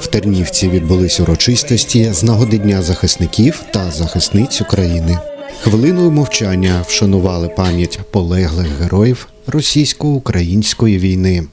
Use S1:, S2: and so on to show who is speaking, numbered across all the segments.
S1: В Тернівці відбулись урочистості з нагоди Дня захисників та захисниць України. Хвилиною мовчання вшанували пам'ять полеглих героїв російсько-української війни.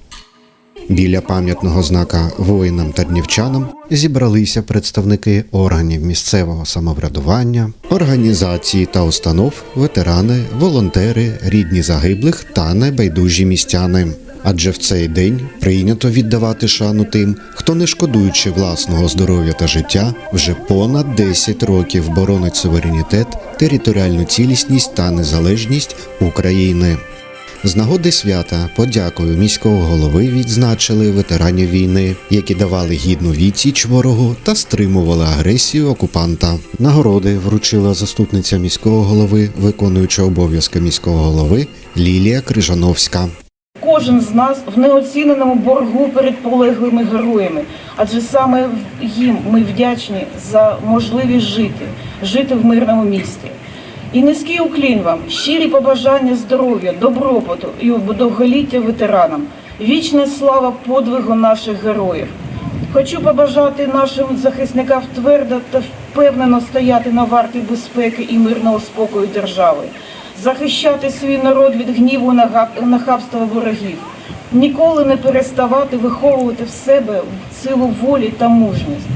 S1: Біля пам'ятного знака воїнам тернівчанам зібралися представники органів місцевого самоврядування, організацій та установ, ветерани, волонтери, рідні загиблих та небайдужі містяни. Адже в цей день прийнято віддавати шану тим, хто, не шкодуючи власного здоров'я та життя, вже понад 10 років боронить суверенітет, територіальну цілісність та незалежність України. З нагоди свята подякою міського голови відзначили ветеранів війни, які давали гідну відсіч ворогу та стримували агресію окупанта. Нагороди вручила заступниця міського голови, виконуюча обов'язки міського голови Лілія Крижановська.
S2: Кожен з нас в неоціненому боргу перед полеглими героями, адже саме їм ми вдячні за можливість жити, жити в мирному місті. І низький уклін вам, щирі побажання здоров'я, добробуту і довголіття ветеранам, вічна слава подвигу наших героїв. Хочу побажати нашим захисникам твердо та впевнено стояти на варті безпеки і мирного спокою держави, захищати свій народ від гніву на нахабства ворогів, ніколи не переставати виховувати в себе силу волі та мужність.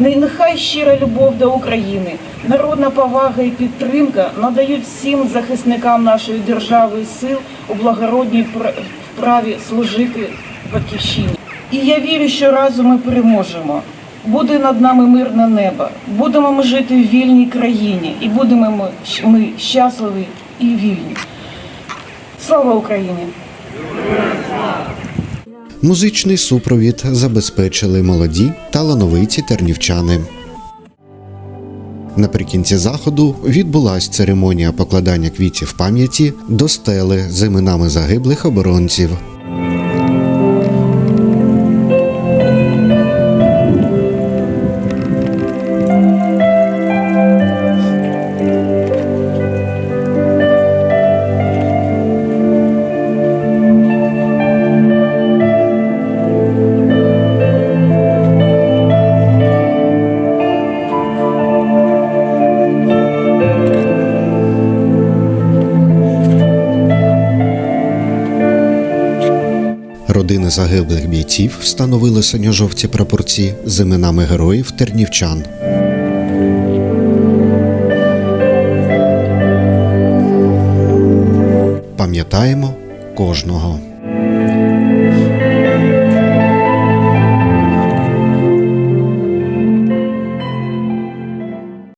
S2: Не- Нехай щира любов до України, народна повага і підтримка надають всім захисникам нашої держави сил у благородній пр- вправі служити батьківщині. І я вірю, що разом ми переможемо. Буде над нами мирне небо. Будемо ми жити в вільній країні, і будемо ми щасливі і вільні. Слава Україні!
S1: Музичний супровід забезпечили молоді талановиті тернівчани. Наприкінці заходу відбулась церемонія покладання квітів пам'яті до стели з іменами загиблих оборонців. Родини загиблих бійців встановили синьо-жовті прапорці з іменами героїв тернівчан. Пам'ятаємо кожного.